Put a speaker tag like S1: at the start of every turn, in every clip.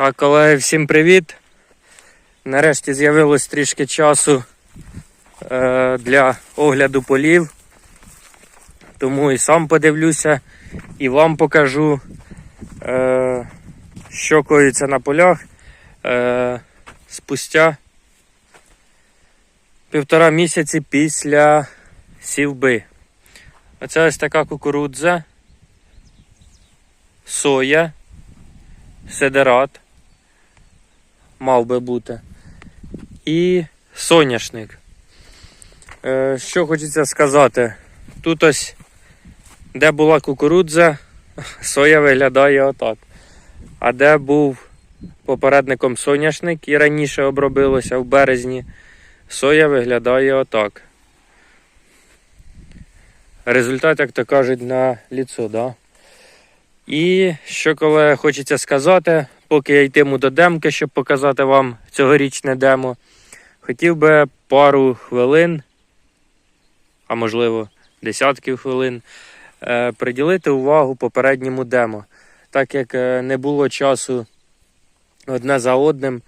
S1: А колеги, всім привіт! Нарешті з'явилось трішки часу е, для огляду полів. Тому і сам подивлюся і вам покажу, е, що коїться на полях е, спустя півтора місяці після сівби. Оце ось така кукурудза, соя, седерат мав би бути. І соняшник. Е, що хочеться сказати? Тут ось, де була кукурудза, соя виглядає отак. А де був попередником соняшник і раніше обробилося в березні, соя виглядає отак. Результат, як то кажуть, на ліцо, да? І що коли хочеться сказати, поки я йтиму до демки, щоб показати вам цьогорічне демо, хотів би пару хвилин, а можливо десятків хвилин, е, приділити увагу попередньому демо. Так як е, не було часу одне за одним,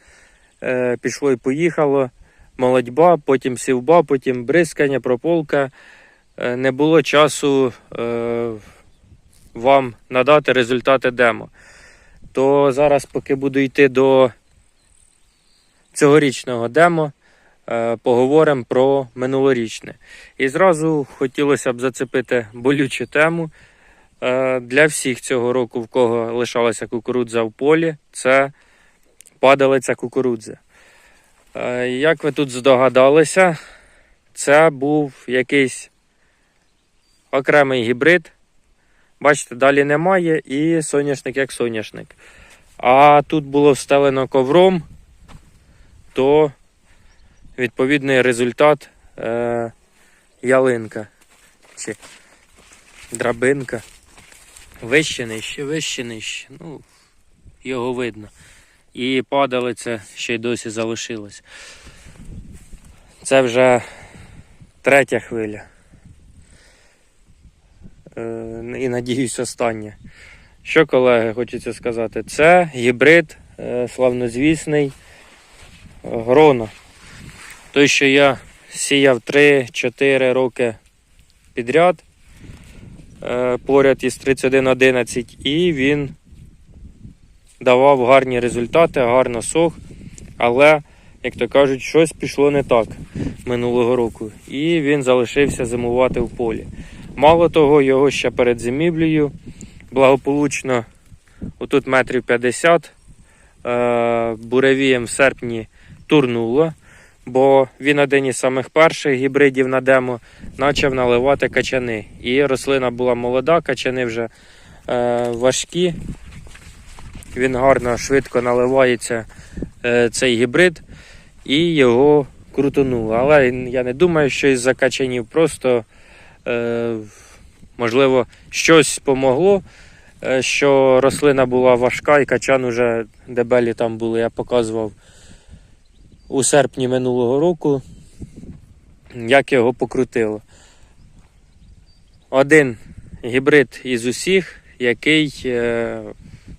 S1: е, пішло і поїхало, молодьба, потім сівба, потім бризкання, прополка. Не було часу вам надати результати демо. То зараз, поки буду йти до цьогорічного демо, е, поговоримо про минулорічне. І зразу хотілося б зацепити болючу тему е, для всіх цього року, в кого лишалася кукурудза в полі, це падалиця кукурудзи. Е, Як ви тут здогадалися, це був якийсь окремий гібрид. Бачите, далі немає і соняшник як соняшник. А тут було встелено ковром, то відповідний результат е, ялинка чи драбинка. Вище нижче, вище нижче. Ну, його видно. І падалиця ще й досі залишилась. Це вже третя хвиля. Е, і надіюсь, останнє. Що, колеги, хочеться сказати, це гібрид е, славнозвісний Грона. Той, що я сіяв 3-4 роки підряд е, поряд із 3111, і він давав гарні результати, гарно сох, але, як то кажуть, щось пішло не так минулого року. І він залишився зимувати в полі. Мало того, його ще перед зимівлею благополучно, отут метрів 50, е, буревієм в серпні турнуло, бо він один із самих перших гібридів на демо почав наливати качани. І рослина була молода, качани вже е, важкі. Він гарно, швидко наливається е, цей гібрид і його крутонуло. Але я не думаю, що із-за качанів просто. Е, можливо, щось помогло, е, що рослина була важка і качан уже дебелі там були. Я показував у серпні минулого року, як його покрутило. Один гібрид із усіх, який е,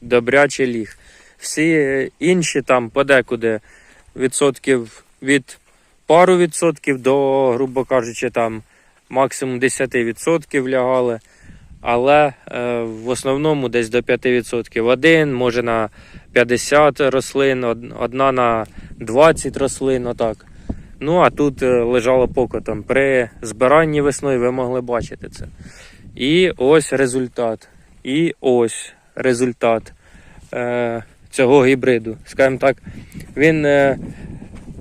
S1: добряче ліг. Всі інші там подекуди відсотків від пару відсотків до, грубо кажучи, там максимум 10% лягали, але е, в основному десь до 5%. Один, може на 50 рослин, одна на 20 рослин, отак. Ну, а тут е, лежало покотом. При збиранні весною ви могли бачити це. І ось результат. І ось результат е, цього гібриду. Скажімо так, він е,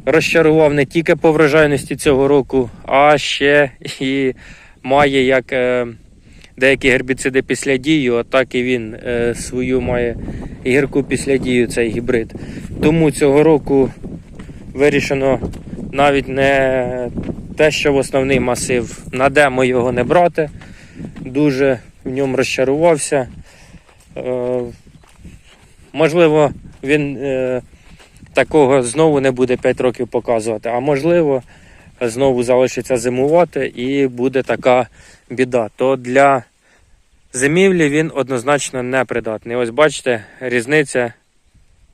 S1: розчарував не тільки по врожайності цього року, а ще і має як е, деякі гербіциди після дію, а так і він е, свою має гірку після дію цей гібрид. Тому цього року вирішено навіть не те, що в основний масив на демо його не брати. Дуже в ньому розчарувався. Е, можливо, він такого знову не буде 5 років показувати, а можливо, знову залишиться зимувати і буде така біда. То для зимівлі він однозначно не придатний. Ось бачите, різниця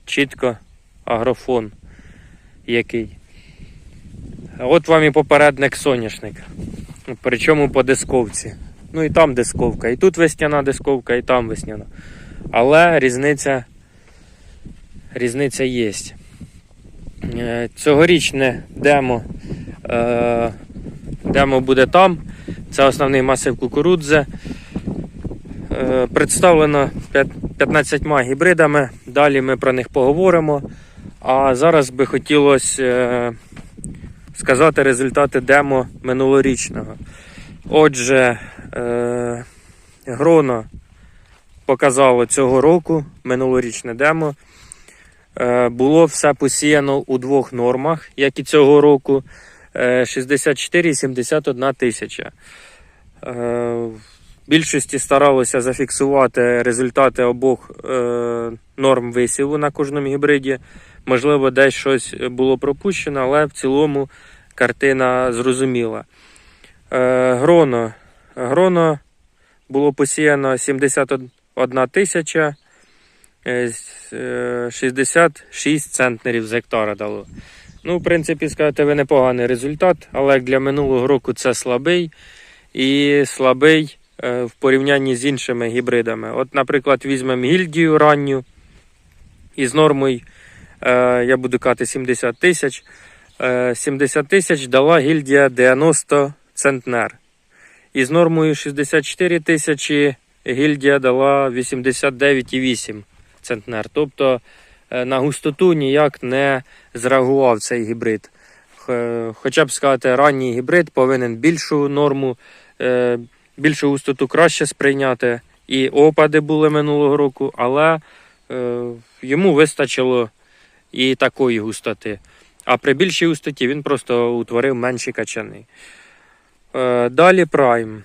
S1: чітко агрофон який. От вам і попередник соняшник. Причому по дисковці. Ну і там дисковка. І тут весняна дисковка, і там весняна. Але різниця, різниця є. Е, Цьогорічне демо, е, демо буде там. Це основний масив кукурудзи. Е, Представлено 15 гібридами. Далі ми про них поговоримо. А зараз би хотілося е, сказати результати демо минулорічного. Отже, Гроно показало цього року минулорічне демо. Е, було все посіяно у двох нормах, як і цього року. Е, 64 і 71 тисяча. Е, більшості старалося зафіксувати результати обох е, норм висіву на кожному гібриді. Можливо, десь щось було пропущено, але в цілому картина зрозуміла. Е, гроно. Гроно було посіяно 71 тисяча, е, е, 66 центнерів з гектара дало. Ну, в принципі, сказати, ви непоганий результат, але як для минулого року це слабий і слабий е, в порівнянні з іншими гібридами. От, наприклад, візьмемо гільдію ранню із нормою, е, я буду казати 70 тисяч. Е, 70 тисяч дала гільдія 90 центнер. Із нормою 64 тисячі гільдія дала 89,8 центнер. Тобто е, на густоту ніяк не зреагував цей гібрид. Хоча б сказати, ранній гібрид повинен більшу норму, е, більшу густоту краще сприйняти. І опади були минулого року, але е, йому вистачило і такої густоти. А при більшій густоті він просто утворив менші качани. Далі Prime.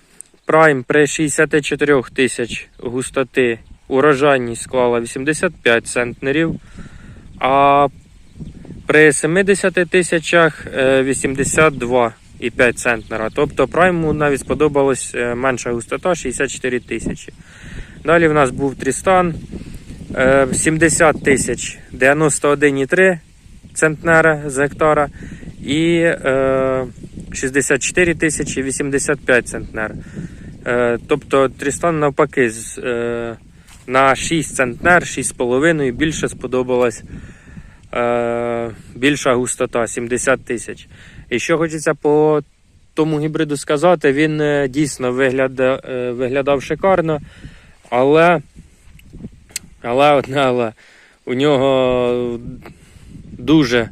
S1: Prime при 64 тисяч густоти урожайність склала 85 центнерів, а при 70 тисячах е, 82,5 центнера. Тобто Prime навіть сподобалась е, менша густота 64 тисячі. Далі в нас був Трістан. Е, 70 тисяч 91,3 центнера з гектара і е, 64 тисячі 85 центнер. Е, тобто Трістан навпаки з, е, на 6 центнер, 6,5 більше сподобалась е, більша густота 70 тисяч. І що хочеться по тому гібриду сказати, він е, дійсно вигляда, е, виглядав шикарно, але, але але у нього дуже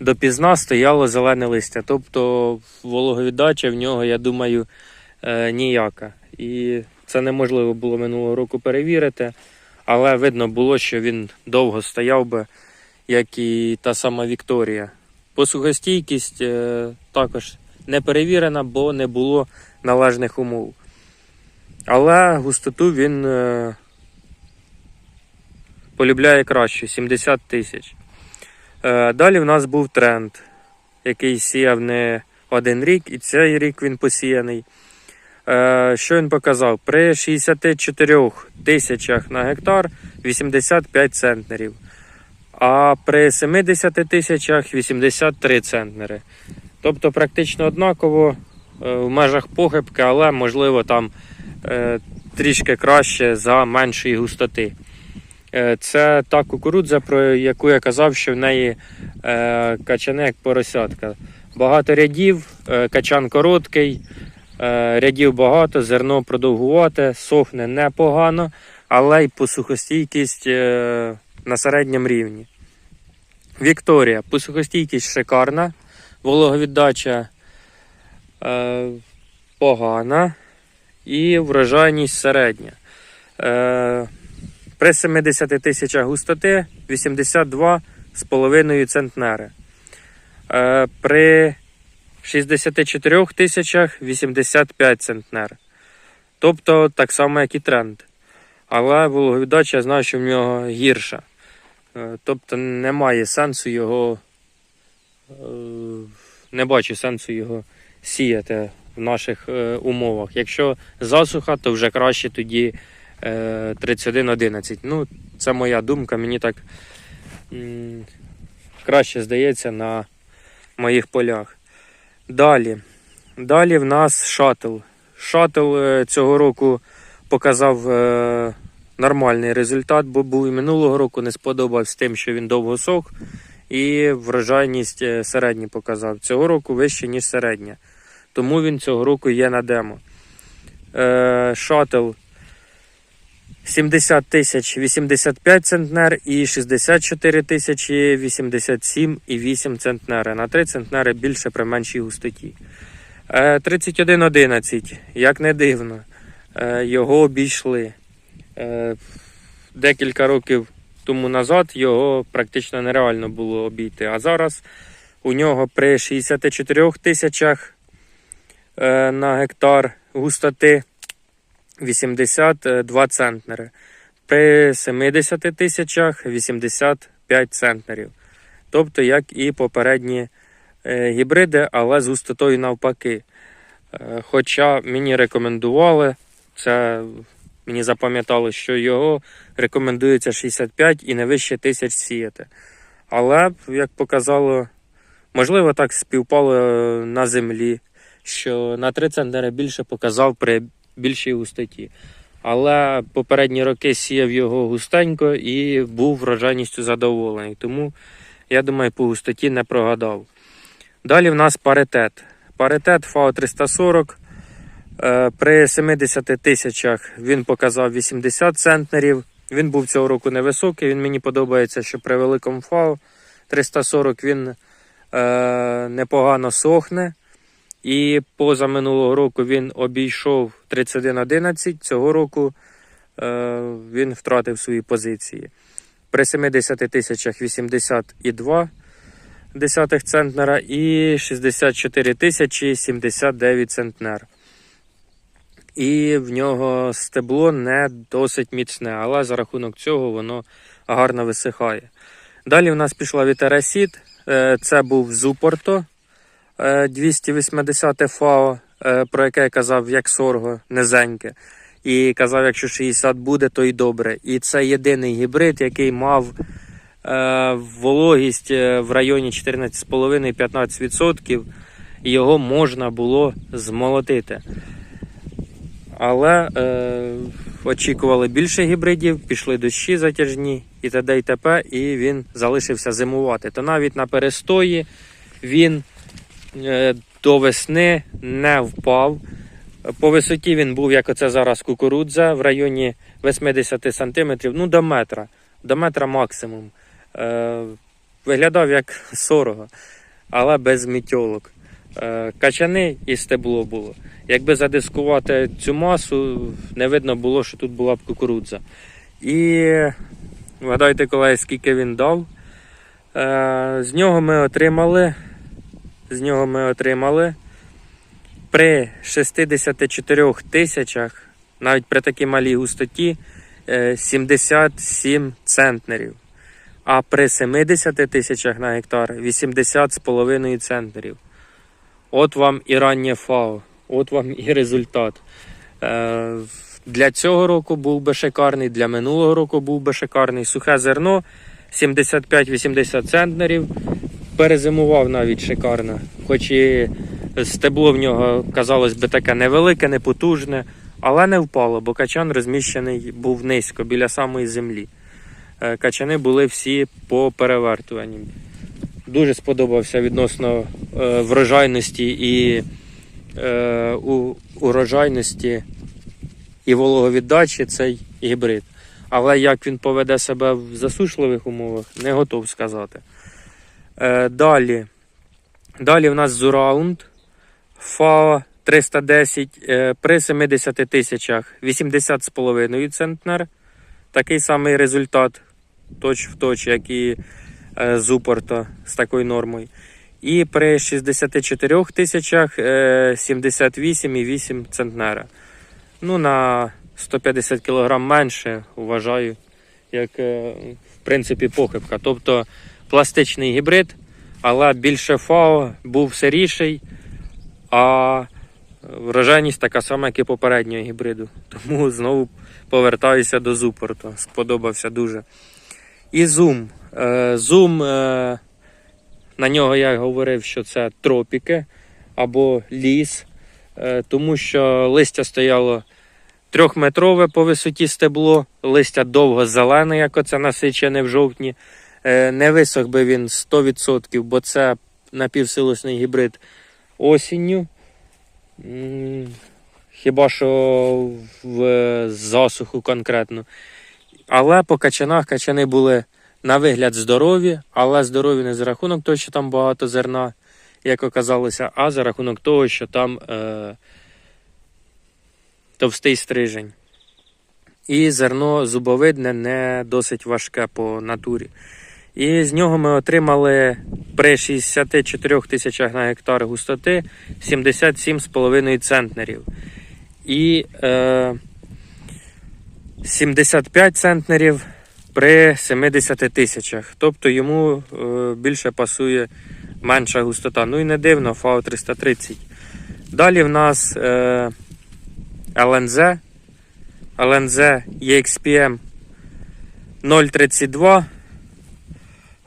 S1: допізна стояло зелене листя. Тобто вологовіддача в нього, я думаю, е, ніяка. І це неможливо було минулого року перевірити, але видно було, що він довго стояв би, як і та сама Вікторія. Посухостійкість е, також не перевірена, бо не було належних умов. Але густоту він е, полюбляє краще 70 тисяч. Е, Далі в нас був тренд, який сіяв не один рік, і цей рік він посіяний. Е, Що він показав? При 64 тисячах на гектар 85 центнерів, а при 70 тисячах 83 центнери. Тобто практично однаково е, в межах похибки, але можливо там е, трішки краще за меншої густоти. Це та кукурудза, про яку я казав, що в неї качане як поросятка. Багато рядів, качан короткий, рядів багато, зерно продовгувате, сохне непогано, але й посухостійкість е, на середньому рівні. Вікторія, посухостійкість шикарна, вологовіддача е, погана і врожайність середня. Е, при 70 тисячах густоти 82,5 центнери. Е, При 64 тисячах 85 центнер. Тобто так само, як і тренд. Але вологовіддача я знаю, що в нього гірша. Е, Тобто немає сенсу його. е, Не бачу сенсу його сіяти в наших е, умовах. Якщо засуха, то вже краще тоді е, 31-11. Ну, Це моя думка, мені так краще здається на моїх полях. Далі. Далі в нас шатл. Шатл е, цього року показав е, нормальний результат, бо був і минулого року не сподобався тим, що він довго сох, і врожайність е, середній показав. Цього року вище, ніж середня. Тому він цього року є на демо. Шатл 70 тисяч 85 центнер і 64 тисячі 87 і 8 центнери. На 3 центнери більше при меншій густоті. Е, 3111, як не дивно, е, його обійшли. Е, Декілька років тому назад його практично нереально було обійти. А зараз у нього при 64 тисячах е, на гектар густоти 82 центнери. При 70 тисячах 85 центнерів. Тобто, як і попередні е, гібриди, але з густотою навпаки. Е, Хоча мені рекомендували, це мені запам'ятали, що його рекомендується 65 і не вище тисяч сіяти. Але, як показало, можливо, так співпало е, на землі, що на 3 центнери більше показав при більшій густоті. Але попередні роки сіяв його густенько і був врожайністю задоволений. Тому, я думаю, по густоті не прогадав. Далі в нас паритет. Паритет ФАО 340. Е, При 70 тисячах він показав 80 центнерів. Він був цього року невисокий. Він мені подобається, що при великому ФАО 340 він е, непогано сохне. І поза минулого року він обійшов 31.11. Цього року е, він втратив свої позиції. При 70 тисячах 82 десятих центнера і 64 тисячі 79 центнер. І в нього стебло не досить міцне, але за рахунок цього воно гарно висихає. Далі в нас пішла вітерасід. Е, Це був Зупорто 280 ФАО, е, про яке я казав, як сорго, низеньке. І казав, якщо 60 буде, то й добре. І це єдиний гібрид, який мав е, вологість е, в районі 14,5-15%, і його можна було змолотити. Але е, очікували більше гібридів, пішли дощі затяжні і т.д. і т.п. І він залишився зимувати. То навіть на перестої він е, до весни не впав. По висоті він був, як оце зараз кукурудза, в районі 80 см, ну до метра, до метра максимум. Е, виглядав як сорого, але без мітьолок. Е, качани і стебло було. Якби задискувати цю масу, не видно було, що тут була б кукурудза. І вгадайте, колеги, скільки він дав. Е, з нього ми отримали. З нього ми отримали при 64 тисячах, навіть при такій малій густоті, е, 77 центнерів. А при 70 тисячах на гектар 80,5 центнерів. От вам і раннє ФАО, от вам і результат. Е, для цього року був би шикарний, для минулого року був би шикарний. Сухе зерно 75-80 центнерів. Перезимував навіть шикарно. Хоч і стебло в нього, казалось би, таке невелике, непотужне, але не впало, бо качан розміщений був низько, біля самої землі. Е, Качани були всі по перевертуванні. Дуже сподобався відносно е, врожайності і е, урожайності і вологовіддачі цей гібрид. Але як він поведе себе в засушливих умовах, не готов сказати. Е, далі. Далі в нас Зураунд ФАО 310 е, при 70 тисячах 80,5 центнер. Такий самий результат, точ в точ, як і е, Зупорто з такою нормою. І при 64 тисячах е, 78,8 центнера. Ну, на 150 кг менше, вважаю, як в принципі похибка. Тобто пластичний гібрид, але більше ФАО був сиріший, а врожайність така сама, як і попереднього гібриду. Тому знову повертаюся до зупорту. Сподобався дуже. І зум. Е, Зум, е, на нього я говорив, що це тропіки або ліс, е, тому що листя стояло трьохметрове по висоті стебло, листя довго зелене, як оце насичене в жовтні. Е, Не висох би він 100%, бо це напівсилосний гібрид осінню. Хіба що в е, засуху конкретно. Але по качанах качани були на вигляд здорові, але здорові не за рахунок того, що там багато зерна, як оказалося, а за рахунок того, що там е, товстий стрижень. І зерно зубовидне не досить важке по натурі. І з нього ми отримали при 64 тисячах на гектар густоти 77,5 центнерів. І е, 75 центнерів при 70 тисячах. Тобто йому е, більше пасує менша густота. Ну і не дивно, ФАО 330. Далі в нас е, ЛНЗ. ЛНЗ EXPM 032.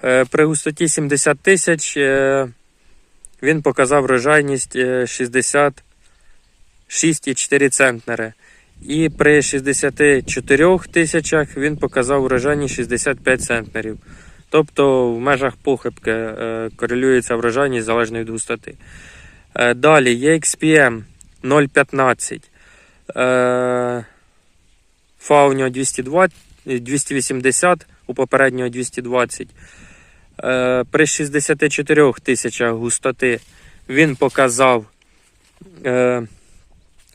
S1: Е, При густоті 70 тисяч е, він показав врожайність е, 66,4 центнери. І при 64 тисячах він показав врожайність 65 центнерів. Тобто в межах похибки е, корелюється врожайність залежно від густоти. Е, Далі EXPM 0,15. Е, ФА у нього 220, 280, у попереднього 220. Е, При 64 тисячах густоти він показав е,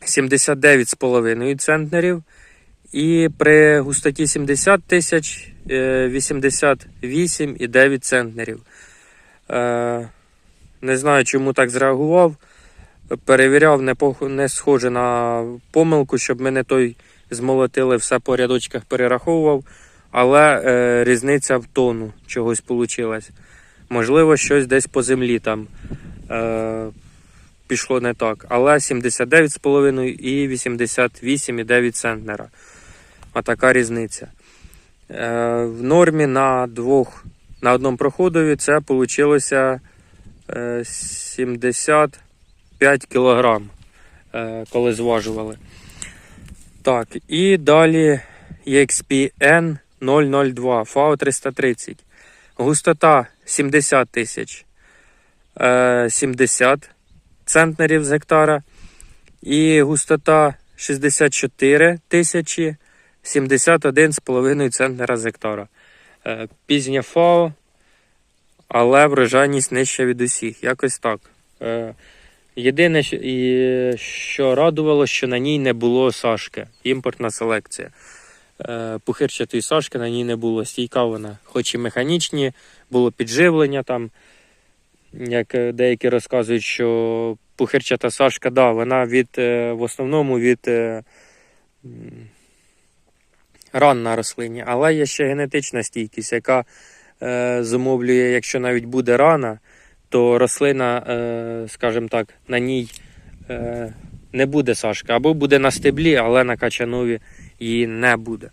S1: 79,5 центнерів. І при густоті 70 тисяч е, 88,9 центнерів. Е, Не знаю, чому так зреагував. Перевіряв, не, не схоже на помилку, щоб ми не той змолотили, все по рядочках перераховував. Але е, різниця в тону чогось вийшла. Можливо, щось десь по землі там е, пішло не так. Але 79,5 і 88,9 центнера. Отака різниця. Е, в нормі на двох, на одному проходові це вийшло е, 75 кілограм, е, коли зважували. Так, і далі EXPN 002 FAO 330. Густота 70 тисяч е, 70 центнерів з гектара. І густота 64 тисячі 71,5 центнера з гектара. Е, Пізня ФАО, але врожайність нижча від усіх. Якось так. Е, Єдине, що радувало, що на ній не було сашки. Імпортна селекція. Е, Пухирчатої сашки на ній не було. Стійка вона, хоч і механічні, було підживлення там. Як е, деякі розказують, що пухирчата сашка, да, вона від, е, в основному від ран на рослині, але є ще генетична стійкість, яка зумовлює, якщо навіть буде рана, то рослина, скажімо так, на ній не буде сашка, або буде на стеблі, але на качанові її не буде.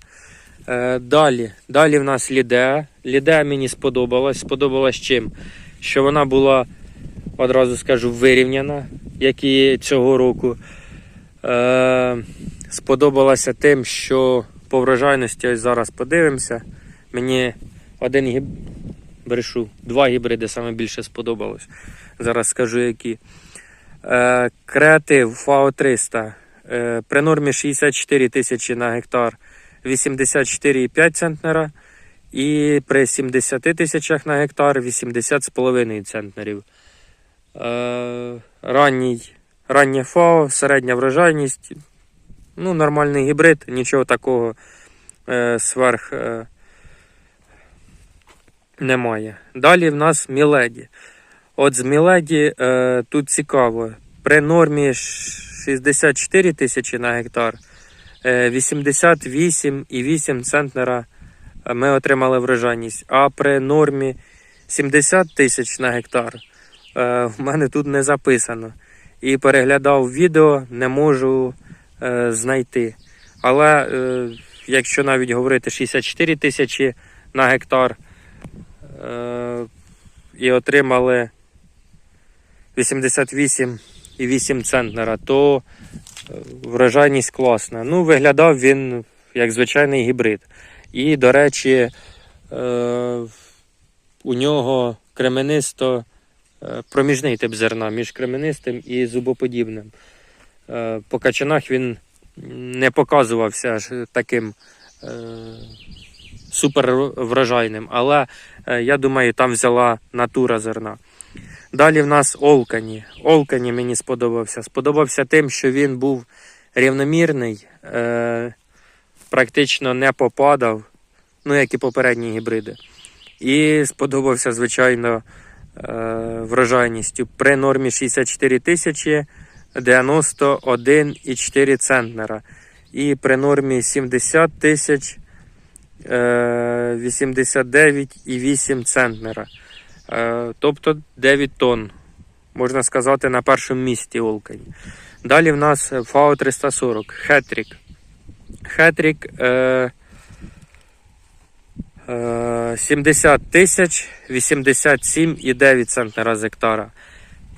S1: Е, далі, далі в нас лідеа. Лідеа мені сподобалась. Сподобалась чим? Що вона була, одразу скажу, вирівняна, як і цього року. Е, сподобалася тим, що по врожайності ось зараз подивимося. Мені один гіб... брешу, два гібриди саме більше сподобалось. Зараз скажу які. Е, креатив ФАО 300 е, при нормі 64 тисячі на гектар 84,5 центнера. І при 70 тисячах на гектар 80,5 центнерів. Е, ранній, раннє ФАО, середня врожайність. Ну, нормальний гібрид, нічого такого е, сверх е, немає. Далі в нас Міледі. От з Міледі е, тут цікаво. При нормі 64 тисячі на гектар е, 88,8 центнера е, ми отримали врожайність. А при нормі 70 тисяч на гектар е, в мене тут не записано. і переглядав відео, не можу е, знайти. Але якщо навіть говорити 64 тисячі на гектар і отримали 88,8 центнера, то е, врожайність класна. Ну, виглядав він як звичайний гібрид. І, до речі, е, у нього кременисто е, проміжний тип зерна між кременистим і зубоподібним. По качанах він не показувався таким супер врожайним, але я думаю, там взяла натура зерна. Далі в нас Олкані. Олкані мені сподобався. Сподобався тим, що він був рівномірний, е, практично не попадав, ну як і попередні гібриди. І сподобався, звичайно, е, врожайністю. При нормі 64 тисячі 91,4 центнера. І при нормі 70 тисяч е, 89,8 центнера. Е, тобто 9 тонн, можна сказати, на першому місці Олкані. Далі в нас ФАО 340 Хетрік. Хетрік е, е, 70 тисяч 87,9 центнера з гектара.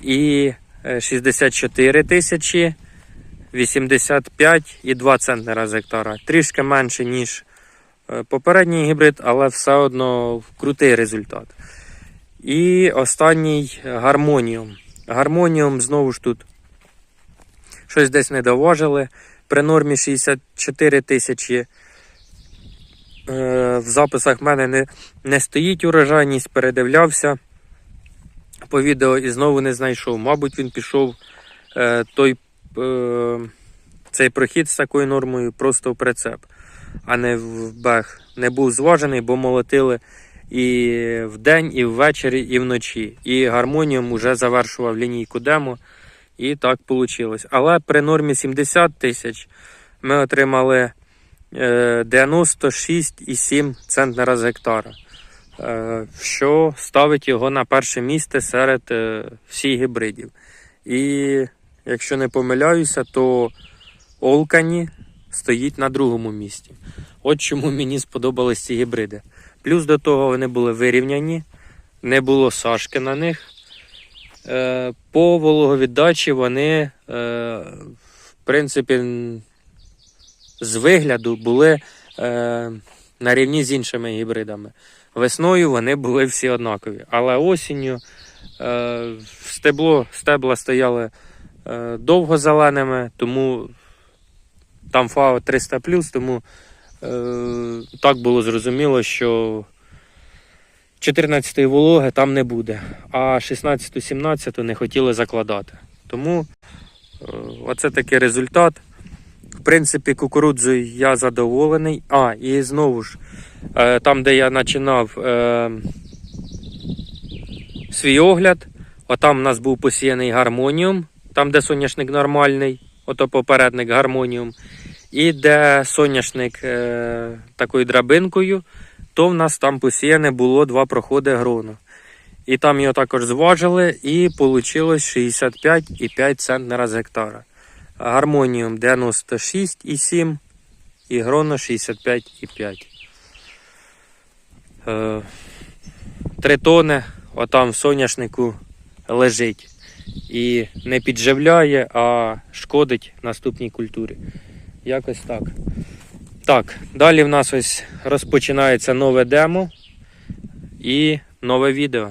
S1: І е, 64 тисячі 85,2 центнера з гектара. Трішки менше, ніж е, попередній гібрид, але все одно крутий результат. І останній гармоніум. Гармоніум знову ж тут щось десь не доважили. При нормі 64 тисячі е, в записах в мене не, не стоїть урожайність, передивлявся по відео і знову не знайшов. Мабуть, він пішов е, той, е, цей прохід з такою нормою просто в прицеп, а не в бег. Не був зважений, бо молотили і вдень, і ввечері, і вночі. І гармоніум вже завершував лінійку демо. І так вийшло. Але при нормі 70 тисяч ми отримали е, 96,7 центнера з гектара, е, що ставить його на перше місце серед е, всіх гібридів. І якщо не помиляюся, то Олкані стоїть на другому місці. От чому мені сподобались ці гібриди. Плюс до того вони були вирівняні, не було сашки на них. Е, По вологовіддачі вони, е, в принципі, з вигляду були е, на рівні з іншими гібридами. Весною вони були всі однакові, але осінню стебло, стебла стояли довго зеленими, тому там ФАО 300 тому так було зрозуміло, що 14-ї вологи там не буде, а 16-17 не хотіли закладати. Тому е, оце такий результат. В принципі, кукурудзою я задоволений. А, і знову ж, е, там, де я починав е, свій огляд, отам у нас був посіяний гармоніум, там, де соняшник нормальний, ото попередник гармоніум. І де соняшник е, такою драбинкою, то в нас там посіяне було два проходи грону. І там його також зважили, і вийшло 65,5 центнера з гектара. Гармоніум 96,7 і гроно 65,5. Е, Три тони отам в соняшнику лежить. І не підживляє, а шкодить наступній культурі. Якось так. Так, далі в нас ось розпочинається нове демо і нове відео.